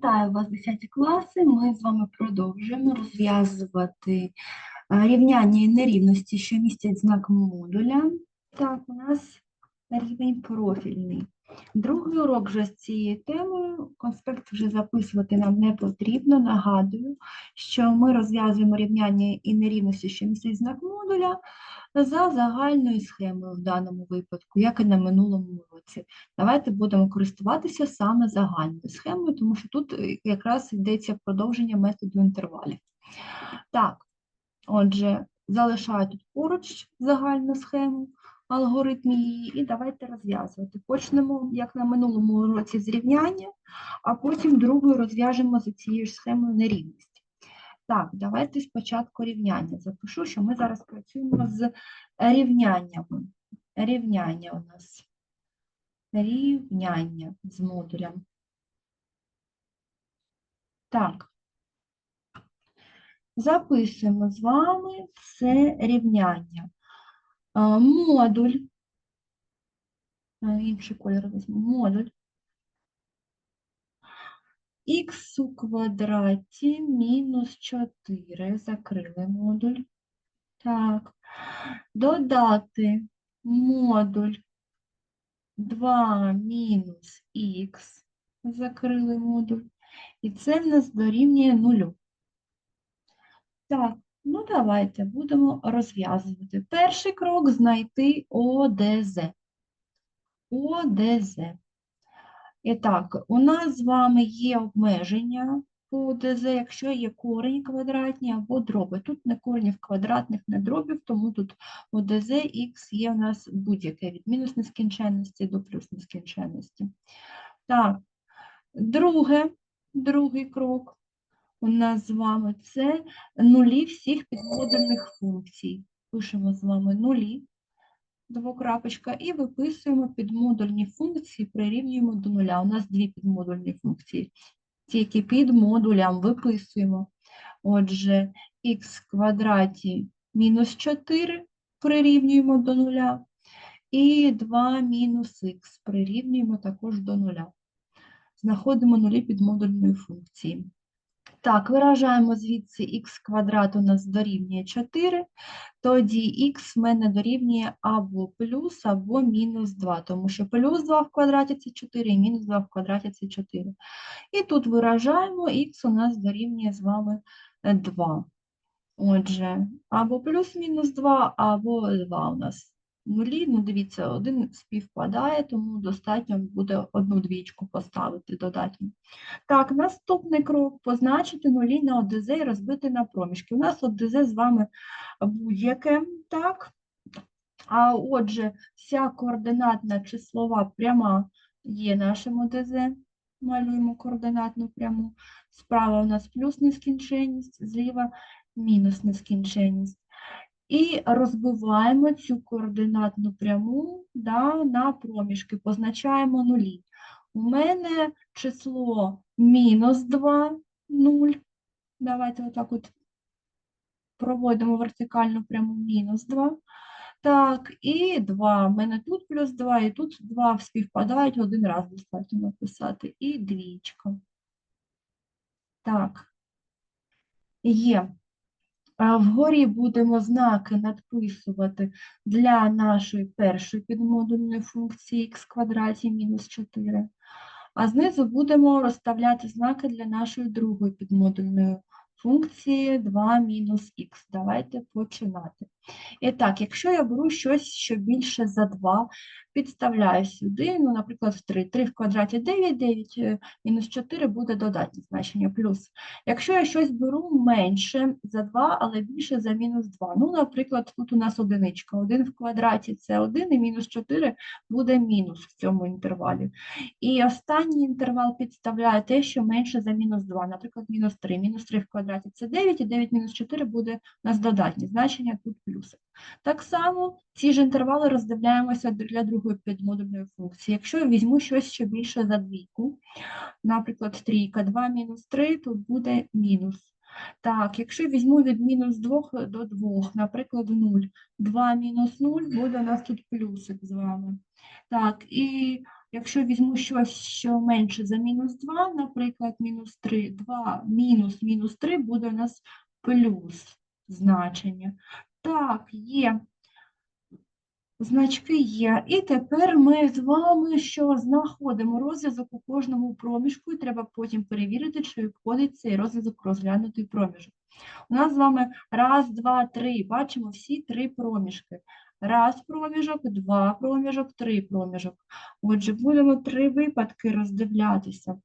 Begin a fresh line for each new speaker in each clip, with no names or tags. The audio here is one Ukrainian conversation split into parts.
Вітаю вас, 10 класи. Ми з вами продовжуємо розв'язувати е, рівняння і нерівності, що містять знак модуля. Так, у нас рівень профільний. Другий урок вже з цією темою. Конспект вже записувати нам не потрібно. Нагадую, що ми розв'язуємо рівняння і нерівності, що містять знак модуля, за загальною схемою в даному випадку, як і на минулому уроці. Давайте будемо користуватися саме загальною схемою, тому що тут е, якраз йдеться продовження методу інтервалів. Так, отже, залишаю тут поруч загальну схему, алгоритм її, і давайте розв'язувати. Почнемо, як на минулому уроці, з рівняння, а потім другою розв'яжемо за цією ж схемою нерівність. Так, давайте спочатку рівняння. Запишу, що ми зараз працюємо з рівняннями. Рівняння у нас. Рівняння з модулем. Так. Записуємо з вами це рівняння. Модуль. Інший кольор візьму. Модуль. х у квадраті мінус 4. Закрили модуль. Так. Додати модуль 2 мінус х. Закрили модуль. І це в нас дорівнює нулю. Так, ну давайте будемо розв'язувати. Перший крок знайти ОДЗ. ОДЗ. І так, у нас з вами є обмеження по ОДЗ, якщо є корені квадратні або дроби. Тут не коренів квадратних, не дробів, тому тут ОДЗ х є у нас будь-яке від мінус нескінченності до плюс нескінченності. Так, друге, другий крок у нас з вами це нулі всіх підмодульних функцій. Пишемо з вами нулі двокрапочка, і виписуємо підмодульні функції, прирівнюємо до нуля. У нас дві підмодульні функції. Тільки під модулям виписуємо. Отже, х квадраті мінус 4 прирівнюємо до нуля, і 2 мінус х прирівнюємо також до нуля. Знаходимо нулі підмодульної функції. Так, виражаємо звідси х квадрат у нас дорівнює 4, тоді х в мене дорівнює або плюс, або мінус 2, тому що плюс 2 в квадраті це 4 і мінус 2 в квадраті це 4. І тут виражаємо, х у нас дорівнює з вами 2. Отже, або плюс-мінус 2, або 2 у нас нулі. Ну, дивіться, один співпадає, тому достатньо буде одну двічку поставити додатньо. Так, наступний крок – позначити нулі на ОДЗ і розбити на проміжки. У нас ОДЗ з вами будь-яке, так? А отже, вся координатна числова пряма є нашим ОДЗ. Малюємо координатну пряму. Справа у нас плюс нескінченність, зліва мінус нескінченність. І розбиваємо цю координатну пряму да, на проміжки, позначаємо нулі. У мене число мінус 2, 0. Давайте отак от проводимо вертикальну пряму мінус 2. Так, і 2. У мене тут плюс 2, і тут 2 співпадають, один раз достатньо написати. І двічка. Так, є. Вгорі будемо знаки надписувати для нашої першої підмодульної функції х квадраті мінус 4. А знизу будемо розставляти знаки для нашої другої підмодульної функції 2 мінус х. Давайте починати. І так, якщо я беру щось, що більше за 2, підставляю сюди, ну, наприклад, 3. 3 в квадраті 9, 9 е, мінус 4 буде додатнє значення плюс. Якщо я щось беру менше за 2, але більше за мінус 2, ну, наприклад, тут у нас одиничка. 1 в квадраті це 1, і мінус 4 буде мінус в цьому інтервалі. І останній інтервал підставляє те, що менше за мінус 2, наприклад, мінус 3. Мінус 3 в квадраті це 9, і 9 мінус 4 буде у нас додатні значення, тут плюсик. Так само ці ж інтервали роздивляємося для другої підмодульної функції. Якщо я візьму щось ще більше за двійку, наприклад, трійка, 2 мінус 3, тут буде мінус. Так, якщо візьму від мінус 2 до 2, наприклад, 0, 2 мінус 0, буде у нас тут плюсик з вами. Так, і Якщо візьму щось, що менше за мінус 2, наприклад, мінус 3, 2 мінус мінус 3 буде у нас плюс значення. Так, є. Значки є. І тепер ми з вами що знаходимо розв'язок у кожному проміжку, і треба потім перевірити, чи входить цей розв'язок розглянутий проміжок. У нас з вами раз, два, три. Бачимо всі три проміжки. Раз проміжок, два проміжок, три проміжок. Отже, будемо три випадки роздивлятися.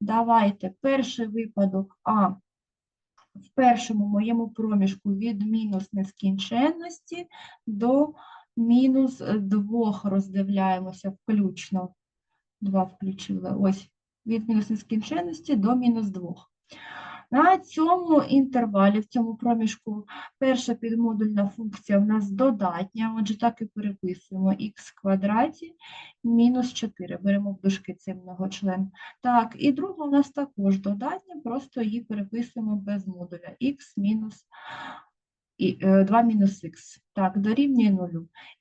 Давайте перший випадок А. В першому моєму проміжку від мінус нескінченності до мінус 2 роздивляємося включно. Два включили. Ось від мінус нескінченності до мінус 2. На цьому інтервалі, в цьому проміжку, перша підмодульна функція в нас додатня, отже, так і переписуємо х квадраті мінус 4. Беремо в дужки цей многочлен. Так, і друга у нас також додатня, просто її переписуємо без модуля х мінус і, е, 2 мінус х. Так, дорівнює 0.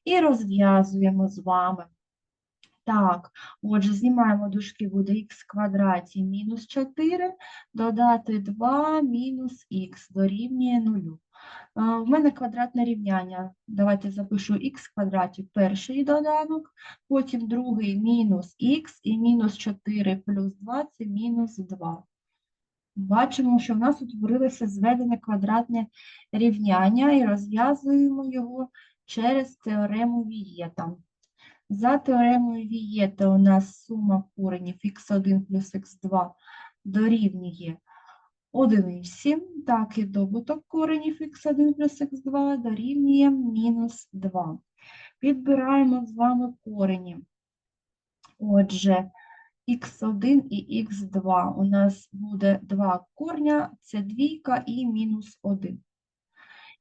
І розв'язуємо з вами. Так, отже, знімаємо дужки, буде х квадраті мінус 4, додати 2 мінус х дорівнює 0. А, В мене квадратне рівняння. Давайте запишу х квадраті перший доданок, потім другий мінус х і мінус 4 плюс 2 це мінус 2. Бачимо, що в нас утворилося зведене квадратне рівняння і розв'язуємо його через теорему Вієта. За теоремою Вієта у нас сума коренів х1 плюс х2 дорівнює одиниці, так і добуток коренів х1 плюс х2 дорівнює мінус 2. Підбираємо з вами корені. Отже, х1 і х2 у нас буде два корня, це двійка і мінус 1.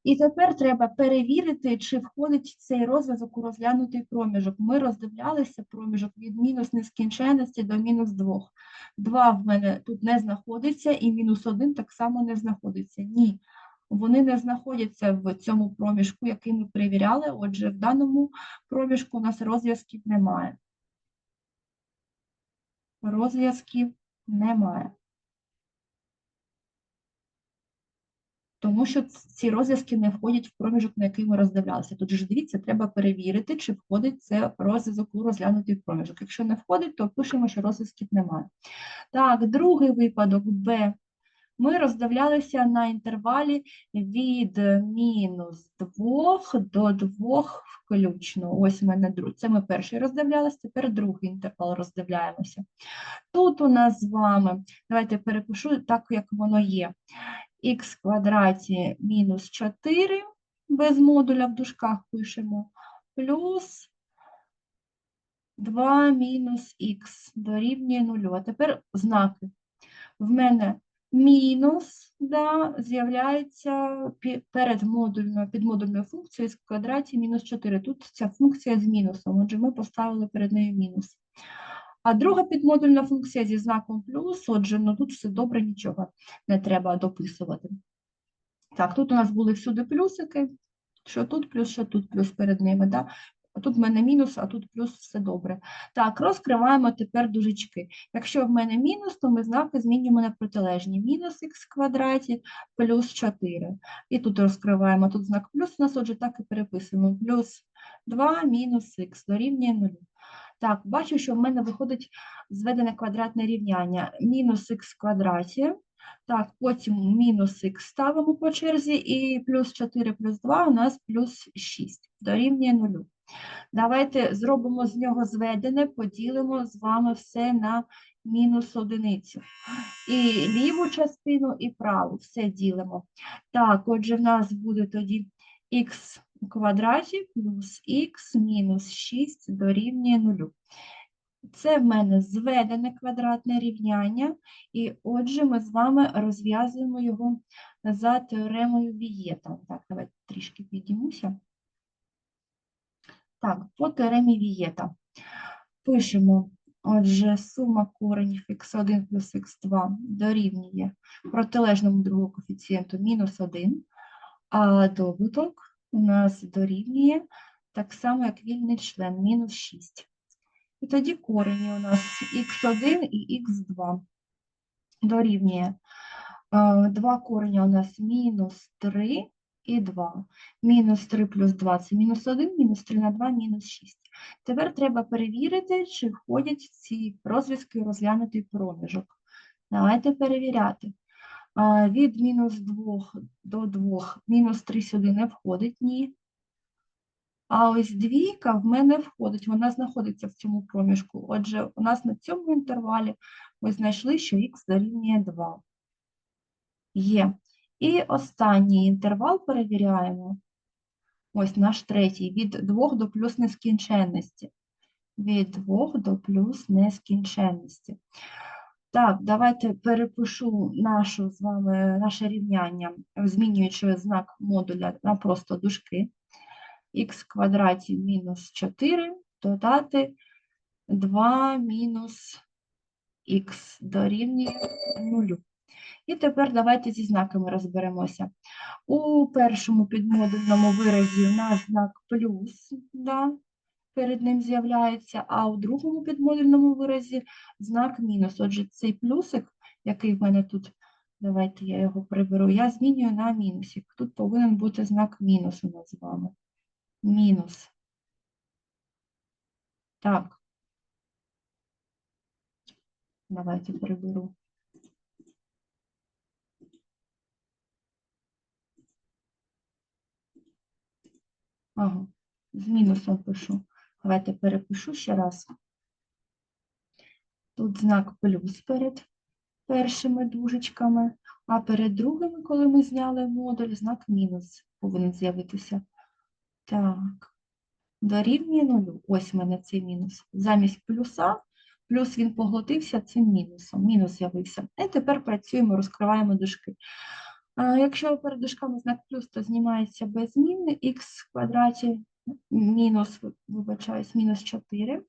І тепер треба перевірити, чи входить цей розв'язок у розглянутий проміжок. Ми роздивлялися проміжок від мінус нескінченності до мінус 2. 2 в мене тут не знаходиться, і мінус 1 так само не знаходиться. Ні, вони не знаходяться в цьому проміжку, який ми перевіряли. Отже, в даному проміжку у нас розв'язків немає. Розв'язків немає. Тому що ці розв'язки не входять в проміжок, на який ми роздивлялися. Тут же дивіться, треба перевірити, чи входить це розв'язок у розглянутий проміжок. Якщо не входить, то пишемо, що розв'язків немає. Так, другий випадок Б. Ми роздивлялися на інтервалі від мінус 2 до 2 включно. Ось у мене другий. Це ми перший роздивлялися, тепер другий інтервал роздивляємося. Тут у нас з вами, давайте перепишу так, як воно є х квадраті мінус 4, без модуля в дужках пишемо, плюс 2 мінус х дорівнює 0. А тепер знаки. В мене мінус да, з'являється перед модульною, під модульною функцією х квадраті мінус 4. Тут ця функція з мінусом, отже, ми поставили перед нею мінус. А друга підмодульна функція зі знаком плюс, отже, ну тут все добре, нічого не треба дописувати. Так, тут у нас були всюди плюсики, що тут плюс, що тут плюс перед ними. Да? Тут в мене мінус, а тут плюс все добре. Так, розкриваємо тепер дужечки. Якщо в мене мінус, то ми знаки змінюємо на протилежні. Мінус х квадраті плюс 4. І тут розкриваємо тут знак плюс, у нас отже так і переписуємо. Плюс 2 мінус х дорівнює 0. Так, бачу, що в мене виходить зведене квадратне рівняння. Мінус х квадраті. Так, потім мінус х ставимо по черзі, і плюс 4 плюс 2 у нас плюс 6, дорівнює 0. Давайте зробимо з нього зведене, поділимо з вами все на мінус одиницю. І ліву частину, і праву все ділимо. Так, отже, в нас буде тоді х у квадраті плюс х мінус 6 дорівнює 0. Це в мене зведене квадратне рівняння, і отже, ми з вами розв'язуємо його за теоремою Вієта. Так, давайте трішки підіймуся. Так, по теоремі Вієта. Пишемо, отже, сума коренів х1 плюс х2 дорівнює протилежному другому коефіцієнту мінус 1, а добуток у нас дорівнює так само, як вільний член, мінус 6. І тоді корені у нас х1 і х2 дорівнює. Е, Два кореня у нас мінус 3 і 2. Мінус 3 плюс 2 це мінус 1, мінус 3 на 2, мінус 6. Тепер треба перевірити, чи входять ці розв'язки розглянутий проміжок. Давайте перевіряти. Від мінус 2 до 2 мінус 3 сюди не входить, ні. А ось двійка в мене входить, вона знаходиться в цьому проміжку. Отже, у нас на цьому інтервалі ми знайшли, що х дорівнює 2. Є. І останній інтервал перевіряємо. Ось наш третій. Від 2 до плюс нескінченності. Від 2 до плюс нескінченності. Так, давайте перепишу нашу з вами, наше рівняння, змінюючи знак модуля на просто дужки. х квадраті мінус 4 додати 2 мінус х дорівнює 0. І тепер давайте зі знаками розберемося. У першому підмодульному виразі у нас знак плюс, да, перед ним з'являється, а у другому підмодульному виразі знак мінус. Отже, цей плюсик, який в мене тут, давайте я його приберу, я змінюю на мінусик. Тут повинен бути знак мінус у нас з вами. Мінус. Так. Давайте приберу. Ага, з мінусом пишу. Давайте перепишу ще раз. Тут знак плюс перед першими дужечками, а перед другими, коли ми зняли модуль, знак мінус повинен з'явитися. Так, дорівнює нулю. Ось в мене цей мінус. Замість плюса, плюс він поглотився цим мінусом. Мінус з'явився. І тепер працюємо, розкриваємо дужки. Якщо перед дужками знак плюс, то знімається без зміни х в квадраті мінус, вибачаюсь, мінус 4.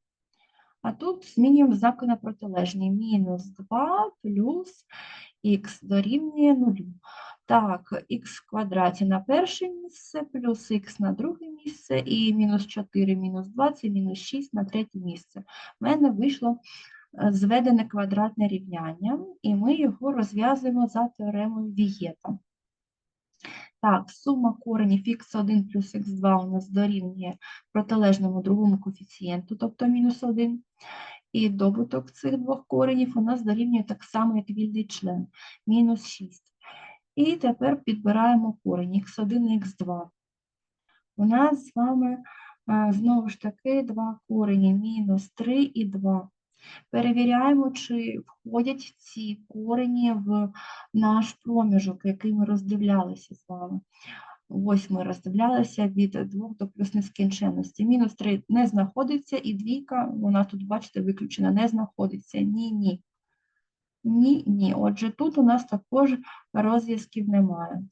А тут змінюємо знаки на протилежні. Мінус 2 плюс х дорівнює 0. Так, х в квадраті на перше місце, плюс х на друге місце, і мінус 4, мінус 2 це мінус 6 на третє місце. У мене вийшло е, зведене квадратне рівняння, і ми його розв'язуємо за теоремою Вієта. Так, сума коренів х1 плюс х2 у нас дорівнює протилежному другому коефіцієнту, тобто мінус 1. І добуток цих двох коренів у нас дорівнює так само, як вільний член, мінус 6. І тепер підбираємо корені х1 і х2. У нас з вами знову ж таки два корені, мінус 3 і 2. Перевіряємо, чи входять ці корені в наш проміжок, який ми роздивлялися з вами. Ось ми роздивлялися від 2 до плюс нескінченності. Мінус 3 не знаходиться, і двійка, вона тут, бачите, виключена, не знаходиться. Ні, ні. Ні, ні. Отже, тут у нас також розв'язків немає.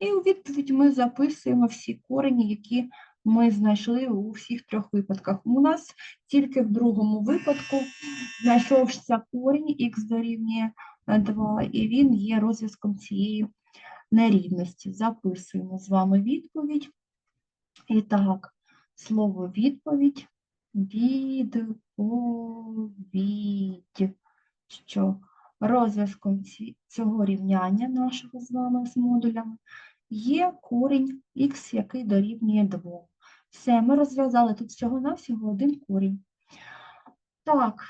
І у відповідь ми записуємо всі корені, які ми знайшли у всіх трьох випадках. У нас тільки в другому випадку знайшовся корінь х дорівнює 2, і він є розв'язком цієї нерівності. Записуємо з вами відповідь. І так, слово відповідь, відповідь, що розв'язком цього рівняння нашого з вами з модулями є корінь х, який дорівнює 2. Все, ми розв'язали тут всього-навсього один корінь. Так,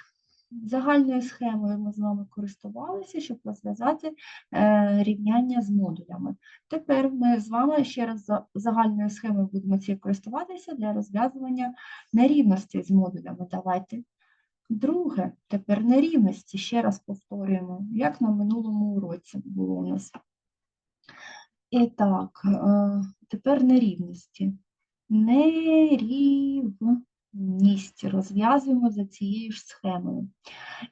загальною схемою ми з вами користувалися, щоб розв'язати е, рівняння з модулями. Тепер ми з вами ще раз за загальною схемою будемо цією користуватися для розв'язування нерівностей з модулями. Давайте. Друге, тепер нерівності, ще раз повторюємо, як на минулому уроці було у нас. І так, е, тепер нерівності. Нерівність розв'язуємо за цією ж схемою.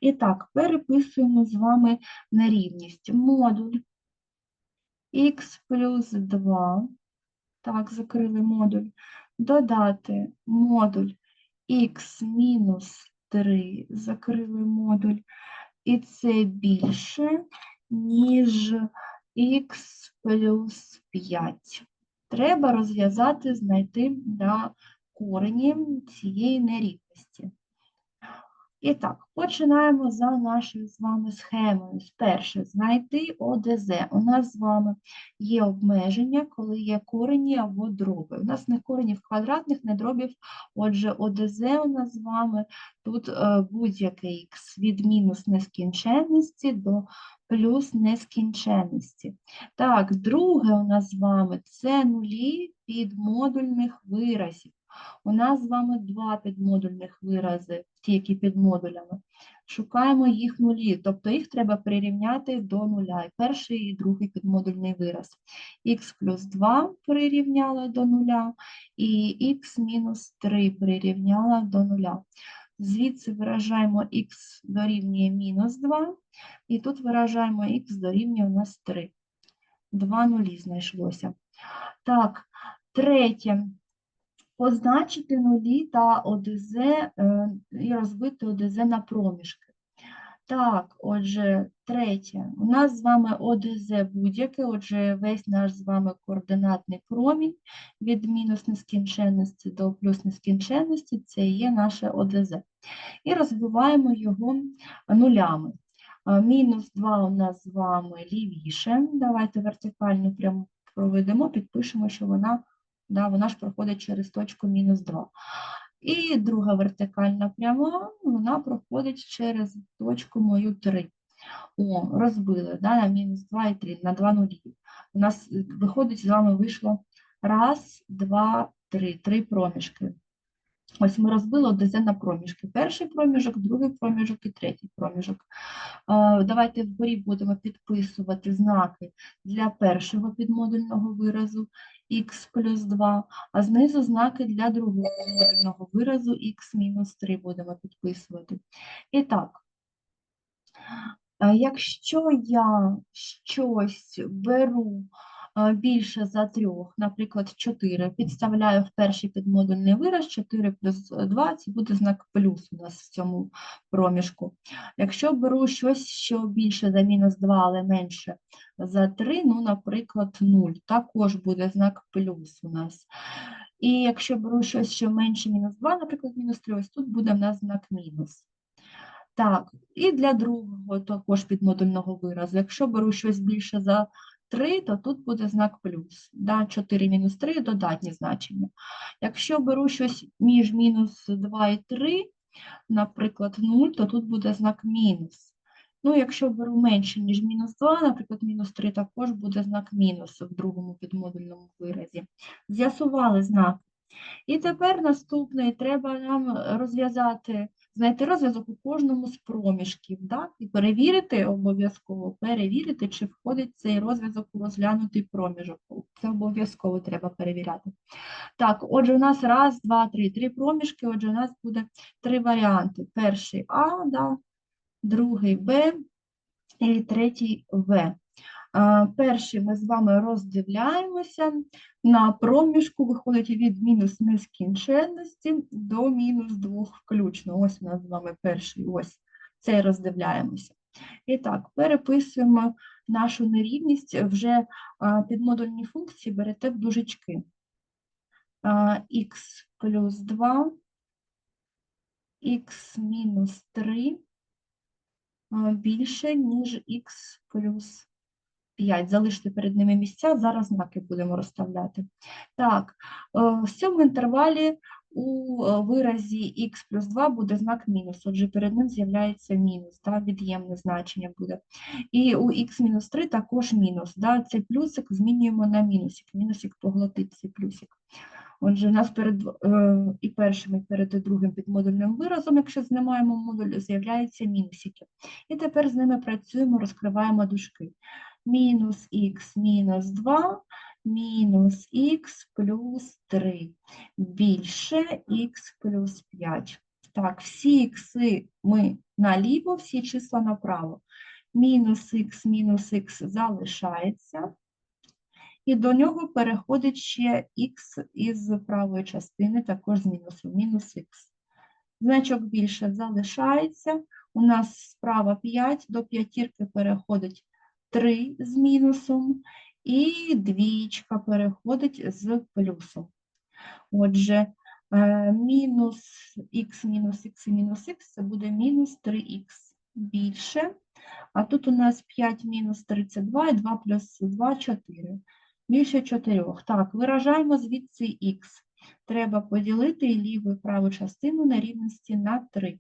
І так, переписуємо з вами нерівність. Модуль х плюс 2, так, закрили модуль, додати модуль х мінус 3, закрили модуль, і це більше, ніж х плюс 5. Треба розв'язати, знайти да, корені цієї нерівності. І так, починаємо за нашою з вами схемою. Перше, знайти ОДЗ. У нас з вами є обмеження, коли є корені або дроби. У нас не коренів квадратних, не дробів. Отже, ОДЗ у нас з вами тут е, будь-який х від мінус нескінченності до плюс нескінченності. Так, друге у нас з вами це нулі підмодульних виразів. У нас з вами два підмодульних вирази, ті, які під модулями. Шукаємо їх нулі, тобто їх треба прирівняти до нуля. І перший і другий підмодульний вираз. х плюс 2 прирівняла до нуля, і х мінус 3 прирівняла до нуля. Звідси виражаємо х дорівнює мінус 2, і тут виражаємо х дорівнює у нас 3. Два нулі знайшлося. Так, третє позначити нулі та ОДЗ е, і розбити ОДЗ на проміжки. Так, отже, третє. У нас з вами ОДЗ будь-яке, отже, весь наш з вами координатний промінь від мінус нескінченності до плюс нескінченності це є наше ОДЗ. І розбиваємо його нулями. Мінус 2 у нас з вами лівіше. Давайте вертикальну прямо проведемо, підпишемо, що вона да, вона ж проходить через точку мінус 2. І друга вертикальна пряма, вона проходить через точку мою 3. О, розбили да, на мінус 2 і 3, на 2 нулі. У нас е, виходить, з вами вийшло раз, два, три, три проміжки. Ось ми розбили ОДЗ на проміжки. Перший проміжок, другий проміжок і третій проміжок. Е, Давайте вгорі будемо підписувати знаки для першого підмодульного виразу х плюс 2, а знизу знаки для другого підмодульного виразу х мінус 3 будемо підписувати. І так, е, якщо я щось беру більше за трьох, наприклад, 4, підставляю в перший підмодульний вираз 4 плюс 2, це буде знак плюс у нас в цьому проміжку. Якщо беру щось, що більше за мінус 2, але менше за 3, ну, наприклад, 0, також буде знак плюс у нас. І якщо беру щось, що менше мінус 2, наприклад, мінус 3, ось тут буде в нас знак мінус. Так, і для другого також підмодульного виразу. Якщо беру щось більше за 3, то тут буде знак плюс. Да? 4 мінус 3 – додатні значення. Якщо беру щось між мінус 2 і 3, наприклад, 0, то тут буде знак мінус. Ну, якщо беру менше, ніж мінус 2, наприклад, мінус 3, також буде знак мінус в другому підмодульному виразі. З'ясували знак. І тепер наступний, треба нам розв'язати, знайти розв'язок у кожному з проміжків, так? і перевірити обов'язково, перевірити, чи входить цей розв'язок у розглянутий проміжок. Це обов'язково треба перевіряти. Так, отже, у нас раз, два, три, три проміжки, отже, у нас буде три варіанти. Перший А, да, другий Б і третій В. Перший ми з вами роздивляємося. На проміжку виходить від мінус нескінченності до мінус 2 включно. Ось у нас з вами перший, ось цей роздивляємося. І так, переписуємо нашу нерівність вже підмодульні функції берете в дужечки. х плюс 2, х мінус 3 більше, ніж х плюс 5. Залиште перед ними місця, зараз знаки будемо розставляти. Так, е, в цьому інтервалі у е, виразі х плюс 2 буде знак мінус, отже, перед ним з'являється мінус, да, від'ємне значення буде. І у х мінус 3 також мінус. Да, цей плюсик змінюємо на мінусик, мінусик поглотить цей плюсик. Отже, у нас перед е, і першим, і перед другим підмодульним виразом, якщо знімаємо модуль, з'являються мінусики. І тепер з ними працюємо, розкриваємо дужки. Мінус х мінус 2, мінус х плюс 3, більше х плюс 5. Так, всі ікси ми наліво, всі числа направо. Мінус х мінус х залишається. І до нього переходить ще х із правої частини, також з мінусом, мінус х. Значок більше залишається. У нас справа 5, до п'ятірки переходить 3 з мінусом, і двічка переходить з плюсом. Отже, е, мінус х мінус х мінус х це буде мінус 3х більше. А тут у нас 5 мінус 32 і 2 плюс 2 – 4. Більше 4. Так, виражаємо звідси х. Треба поділити ліву і праву частину на рівності на 3.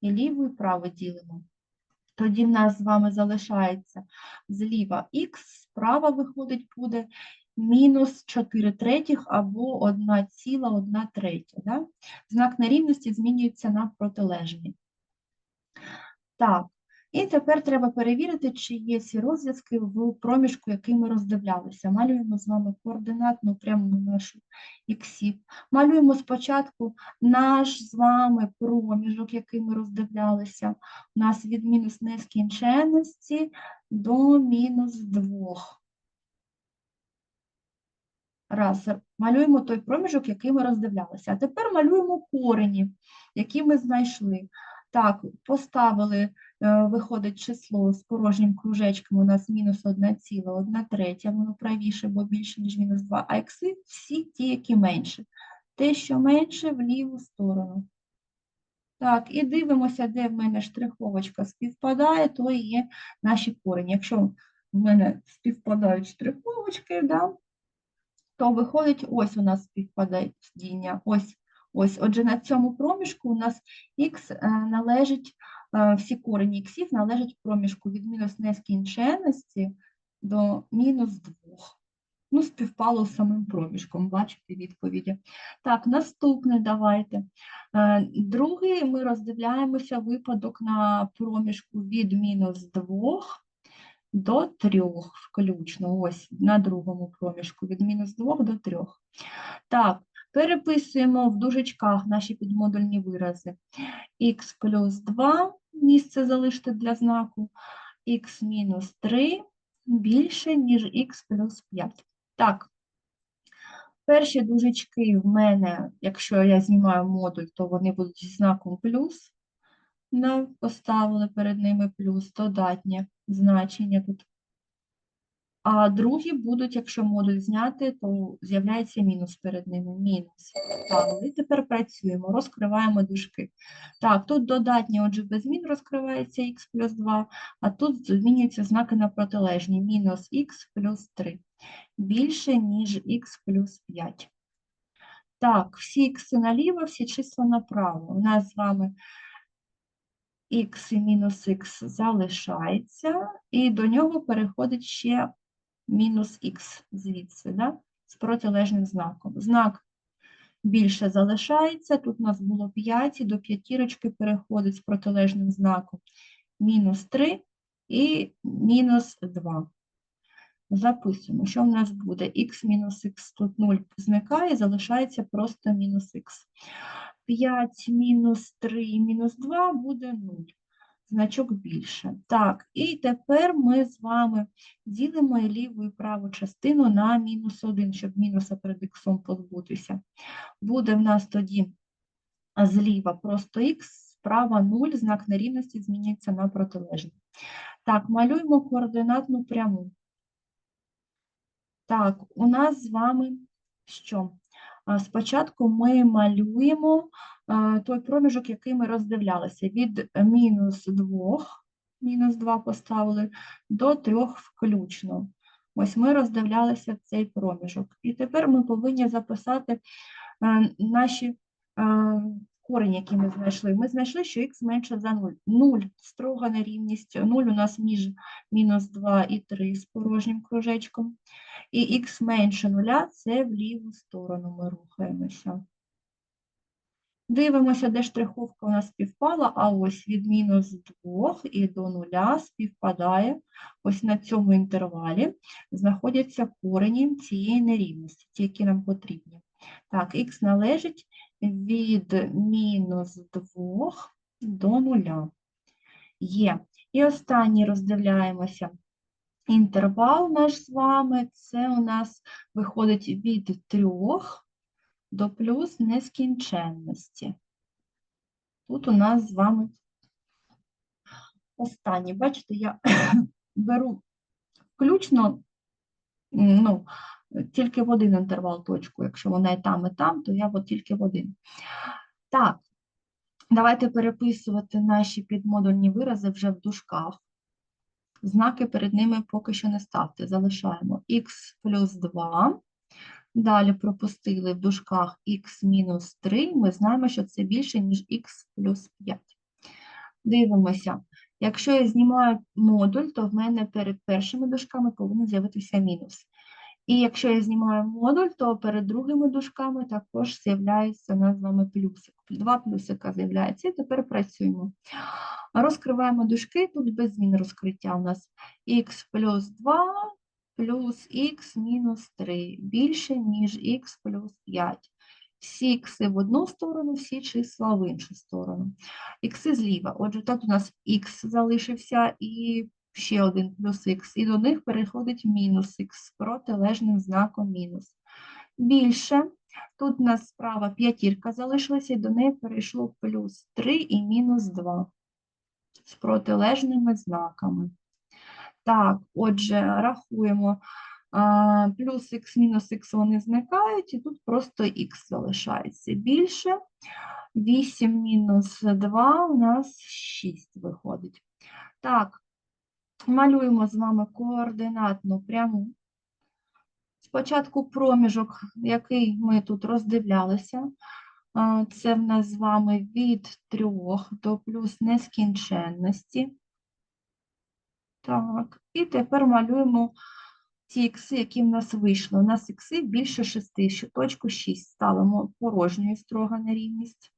І ліву і праву ділимо. Тоді в нас з вами залишається зліва х, справа виходить буде мінус 4 третіх або 1,1 третя. Да? Знак нерівності змінюється на протилежний. Так, і тепер треба перевірити, чи є ці розв'язки в проміжку, який ми роздивлялися. Малюємо з вами координатну пряму нашу іксів. Малюємо спочатку наш з вами проміжок, який ми роздивлялися. У нас від мінус нескінченності до мінус 2. Раз, малюємо той проміжок, який ми роздивлялися. А тепер малюємо корені, які ми знайшли. Так, поставили, е, виходить число з порожнім кружечком, у нас мінус 1,1 третя, воно правіше, бо більше, ніж мінус 2, а ікси всі ті, які менше. Те, що менше, в ліву сторону. Так, і дивимося, де в мене штриховочка співпадає, то є наші корені. Якщо в мене співпадають штриховочки, да, то виходить, ось у нас співпадає діння, ось Ось, отже, на цьому проміжку у нас х е, належить, е, всі корені іксів належать проміжку від мінус нескінченності до мінус 2. Ну, співпало з самим проміжком, бачите відповіді. Так, наступне давайте. Е, другий ми роздивляємося випадок на проміжку від мінус 2 до 3 включно. Ось на другому проміжку від мінус 2 до 3. Так, Переписуємо в дужечках наші підмодульні вирази. х плюс 2 місце залишити для знаку, х мінус 3 більше, ніж х плюс 5. Так, перші дужечки в мене, якщо я знімаю модуль, то вони будуть зі знаком плюс. Поставили перед ними плюс додатнє значення тут а другі будуть, якщо модуль зняти, то з'являється мінус перед ними. Мінус. Так, і тепер працюємо, розкриваємо дужки. Так, тут додатні, отже, без змін розкривається х плюс 2, а тут змінюються знаки на протилежні. Мінус х плюс 3. Більше, ніж х плюс 5. Так, всі х наліво, всі числа направо. У нас з вами х і мінус х залишається, і до нього переходить ще мінус х звідси, да? з протилежним знаком. Знак більше залишається, тут у нас було 5, і до п'ятірочки переходить з протилежним знаком мінус 3 і мінус 2. Записуємо, що в нас буде х мінус х, тут 0 зникає, залишається просто мінус х. 5 мінус 3 мінус 2 буде 0 значок більше. Так, і тепер ми з вами ділимо ліву і праву частину на мінус 1, щоб мінуса перед іксом позбутися. Буде в нас тоді зліва просто х, справа 0, знак нерівності зміниться на протилежний. Так, малюємо координатну пряму. Так, у нас з вами що? Спочатку ми малюємо той проміжок, який ми роздивлялися, від мінус 2, мінус 2 поставили, до 3 включно. Ось ми роздивлялися цей проміжок. І тепер ми повинні записати наші корені, які ми знайшли. Ми знайшли, що х менше за 0. 0 строга нерівність, 0 у нас між мінус 2 і 3 з порожнім кружечком. І х менше 0 – це в ліву сторону ми рухаємося. Дивимося, де штриховка у нас співпала, а ось від мінус 2 і до 0 співпадає. Ось на цьому інтервалі знаходяться корені цієї нерівності, ті, які нам потрібні. Так, х належить від мінус 2 до 0. Є. І останній роздивляємося. Інтервал наш з вами, це у нас виходить від 3 до плюс нескінченності. Тут у нас з вами останнє. Бачите, я беру включно ну, тільки в один інтервал точку. Якщо вона і там, і там, то я от тільки в один. Так, давайте переписувати наші підмодульні вирази вже в дужках. Знаки перед ними поки що не ставте. Залишаємо х плюс 2. Далі пропустили в дужках х мінус 3. Ми знаємо, що це більше, ніж х плюс 5. Дивимося. Якщо я знімаю модуль, то в мене перед першими дужками повинен з'явитися мінус. І якщо я знімаю модуль, то перед другими дужками також з'являється у нас з вами плюсик. Два плюсика з'являється. І тепер працюємо. Розкриваємо дужки, тут без змін розкриття у нас х плюс 2 плюс х мінус 3 більше, ніж х плюс 5. Всі ікси в одну сторону, всі числа в іншу сторону. Ікси зліва. Отже, тут у нас х залишився і ще один плюс х, і до них переходить мінус х з протилежним знаком мінус. Більше. Тут у нас справа п'ятірка залишилася, і до неї перейшло плюс 3 і мінус 2 з протилежними знаками. Так, отже, рахуємо. Плюс х мінус х вони зникають, і тут просто х залишається більше. 8 мінус 2 у нас 6 виходить. Так, малюємо з вами координатну пряму. Спочатку проміжок, який ми тут роздивлялися, це в нас з вами від 3 до плюс нескінченності. Так, і тепер малюємо ті ікси, які в нас вийшли. У нас ікси більше 6, що точку 6 ставимо порожньою строго на рівність,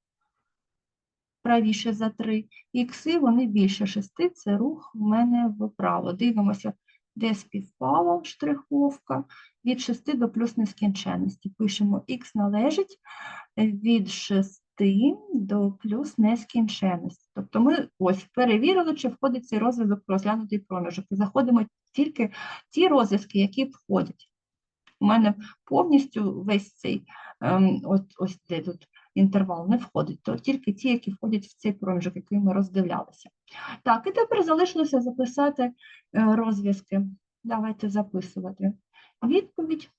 правіше за 3. Ікси, вони більше 6, це рух в мене вправо. Дивимося, де співпала штриховка від 6 до плюс нескінченності. Пишемо х належить від 6 до плюс нескінченності. Тобто ми ось перевірили, чи входить цей розв'язок розглянутий проміжок. Заходимо тільки ті розв'язки, які входять. У мене повністю весь цей ем, от, ось де тут інтервал не входить, то тільки ті, які входять в цей проміжок, який ми роздивлялися. Так, і тепер залишилося записати е, розв'язки. Давайте записувати. Відповідь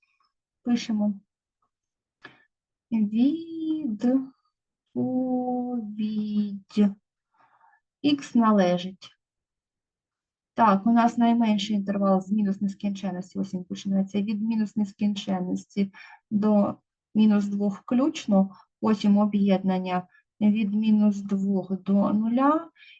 пишемо. Відповідь. Х належить. Так, у нас найменший інтервал з мінус нескінченності, ось починається від мінус нескінченності до мінус 2 включно, потім об'єднання від мінус 2 до 0,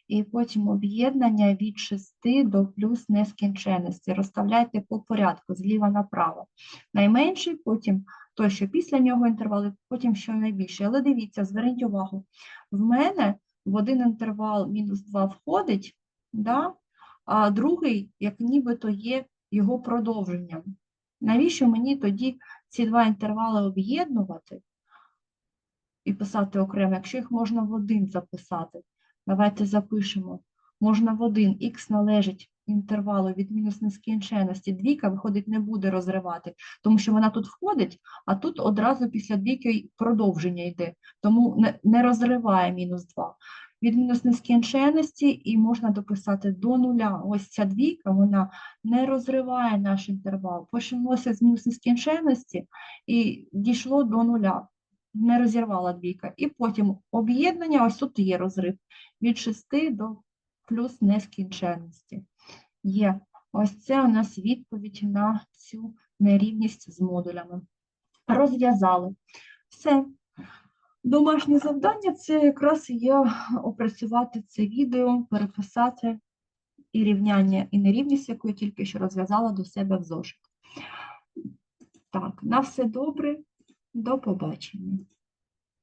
і потім об'єднання від 6 до плюс нескінченності. Розставляйте по порядку, зліва направо. Найменший, потім той, що після нього інтервал, і потім що найбільше. Але дивіться, зверніть увагу, в мене в один інтервал мінус 2 входить, да? а другий, як нібито є його продовженням. Навіщо мені тоді ці два інтервали об'єднувати і писати окремо, якщо їх можна в один записати? Давайте запишемо. Можна в один х належить інтервалу від мінус нескінченності. Двійка, виходить, не буде розривати, тому що вона тут входить, а тут одразу після двійки продовження йде, тому не, розриває мінус 2 від мінус нескінченності і можна дописати до нуля. Ось ця двійка, вона не розриває наш інтервал. Почалося з мінус нескінченності і дійшло до нуля. Не розірвала двійка. І потім об'єднання, ось тут є розрив від 6 до плюс нескінченності. Є. Ось це у нас відповідь на цю нерівність з модулями. Розв'язали. Все. Домашнє завдання це якраз є опрацювати це відео, переписати і рівняння, і нерівність, яку я тільки що розв'язала до себе в зошит. Так, на все добре, до побачення.